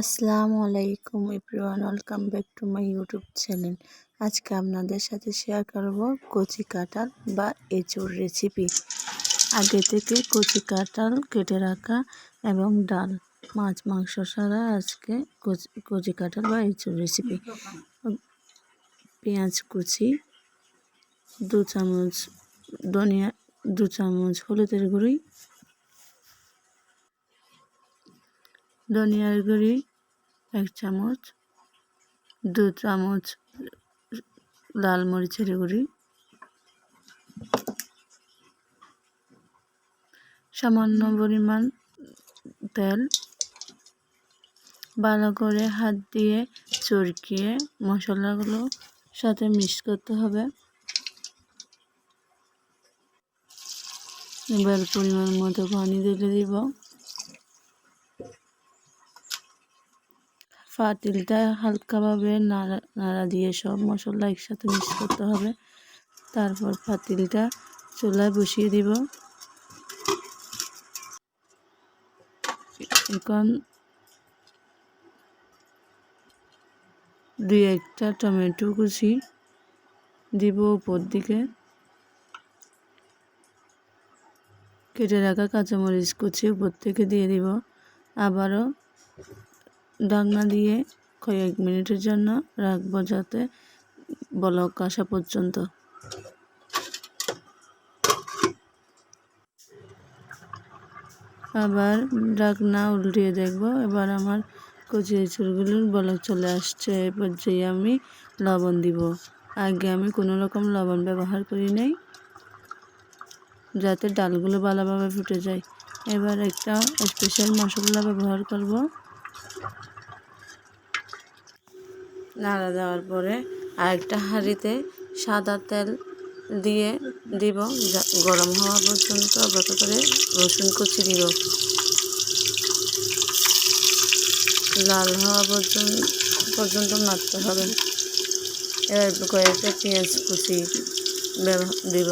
আসসালামু আলাইকুম everyone, welcome back to my YouTube channel. আজকে আপনাদের সাথে শেয়ার করব কচি কাঁঠাল বা এঁচুর রেসিপি আগে থেকে কচি কাঁঠাল কেটে রাখা এবং ডাল, মাছ, মাংস ছাড়া আজকে কচি কাঁঠাল বা এঁচুর রেসিপি পেঁয়াজ কুচি, দু চামচ ধনিয়া, দু চামচ হলুদের গুঁড়ি, ধনিয়ার গুঁড়ি এক চামচ, দু চামচ লাল মরিচের গুঁড়ি, সামান্য পরিমাণ তেল, ভালো করে হাত দিয়ে চরকিয়ে মশলাগুলো সাথে মিক্স করতে হবে। এবার পরিমাণ মতো পানি দিতে দিব। পাতিলটা হালকাভাবে নাড়া নাড়া দিয়ে সব মশলা একসাথে মিক্স করতে হবে। তারপর পাতিলটা চুলায় বসিয়ে দিব। এখন দুই একটা টমেটো কুচি দিব উপর দিকে। কেটে রাখা কাঁচামরিচ কুচি উপর থেকে দিয়ে দিব। আবারও ঢাকনা দিয়ে কয়েক মিনিটের জন্য রাখব যাতে বলক আসা পর্যন্ত। আবার ঢাকনা উল্টিয়ে দেখব, এবার আমার কচি চুলগুলোর বলক চলে আসছে এবার যেয়ে আমি লবণ দিব। আগে আমি কোনো রকম লবণ ব্যবহার করি নাই, যাতে ডালগুলো ভালোভাবে ফুটে যায়। এবার একটা স্পেশাল মশলা ব্যবহার করব। নাড়া দেওয়ার পরে আরেকটা হাঁড়িতে সাদা তেল দিয়ে দিব গরম হওয়া পর্যন্ত অপেক্ষা করে রসুন কুচি দিব। লাল হওয়া পর্যন্ত পর্যন্ত নাড়তে হবে। এবার কয়েকটা পেঁয়াজ কুচি দিব।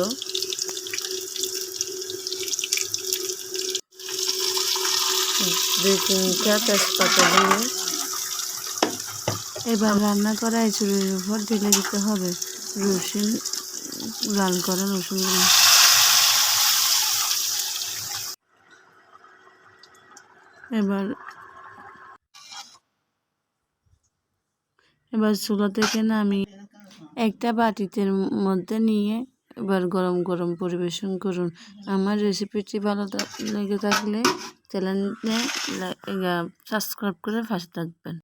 দুই তিনটা তেজপাতা দিয়ে এবার রান্না করা চুলের উপর ঢেলে দিতে হবে রসুন, লাল করা রসুনগুলো এবার এবার চুলা থেকে আমি একটা বাটিতে মধ্যে নিয়ে এবার গরম গরম পরিবেশন করুন। আমার রেসিপিটি ভালো লেগে থাকলে চ্যানেলে সাবস্ক্রাইব করে পাশে থাকবেন।